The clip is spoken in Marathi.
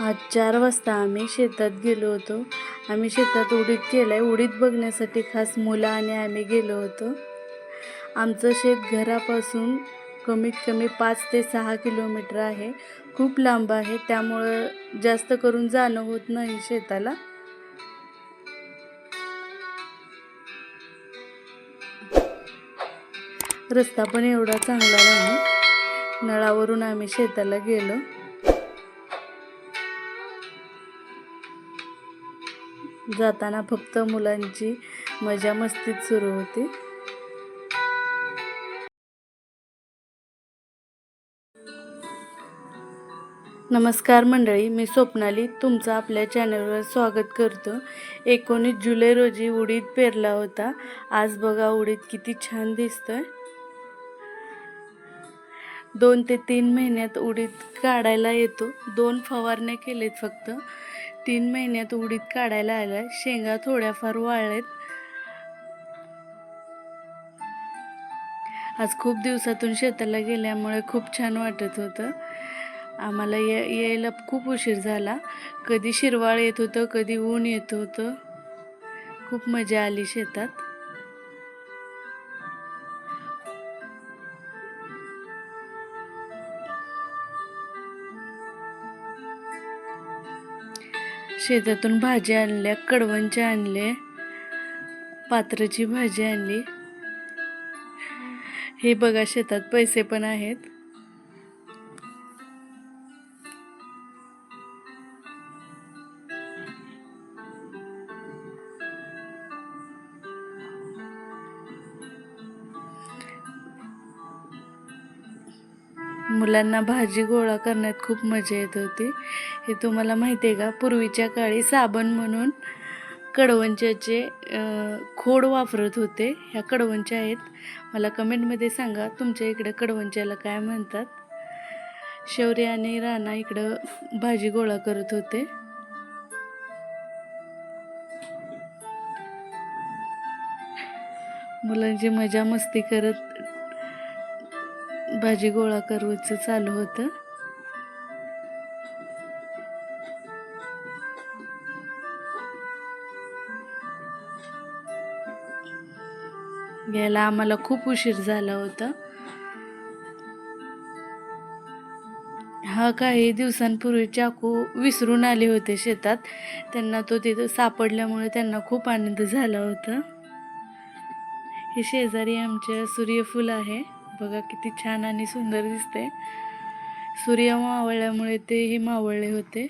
आज चार वाजता आम्ही शेतात गेलो होतो. आम्ही शेतात उडीद केलं आहे उडीद बघण्यासाठी खास मुलं आणि आम्ही गेलो होतो. आमचं शेत घरापासून कमीत कमी पाच ते सहा किलोमीटर आहे. खूप लांब आहे. त्यामुळं जास्त करून जाणं होत नाही शेताला. रस्ता पण एवढा चांगला नाही. नळावरून आम्ही शेताला गेलो. जाताना फक्त मुलांची मजा मस्तीच सुरू होती. नमस्कार मंडळी मी स्वप्नाली. तुमचं आपल्या चॅनलवर स्वागत करतो. एकोणीस जुलै रोजी उडीद पेरला होता. आज बघा उडीद किती छान दिसतंय. दोन ते तीन महिन्यात उडीद काढायला येतो. दोन फवारण्या केलेत फक्त. तीन महिन्यात उडीद काढायला आल्या. शेंगा थोड्याफार वाळलेत. आज खूप दिवसातून शेताला गेल्यामुळे खूप छान वाटत होतं. आम्हाला ये यायला खूप उशीर झाला. कधी शिरवाळ येत होतं कधी ऊन येत होतं. खूप मजा आली शेतात. शेतातून भाज्या आणल्या कडवंच्या आणले पात्राची भाजी आणली. हे बघा शेतात पैसे पण आहेत. मुलांना भाजी गोळा करण्यात खूप मजा येत होती. हे तुम्हाला माहिती आहे का? पूर्वीच्या काळी साबण म्हणून कडवंच्याचे खोड वापरत होते. ह्या कडवंच्या आहेत. मला कमेंटमध्ये सांगा तुमच्या इकडं कडवंच्याला काय म्हणतात? शौर्य आणि राणा इकडं भाजी गोळा करत होते. मुलांची मजा मस्ती करत भाजी गोळा करायचं चालू होतं. यायला आम्हाला खूप उशीर झाला होता. हा काही दिवसांपूर्वी चाकू विसरून आले होते शेतात. त्यांना तो तिथं सापडल्यामुळे त्यांना खूप आनंद झाला होता. हे शेजारी आमच्या सूर्यफूल आहे. बघा किती छान आणि सुंदर दिसते सूर्य मावळल्यामुळे ते हे मावळले होते.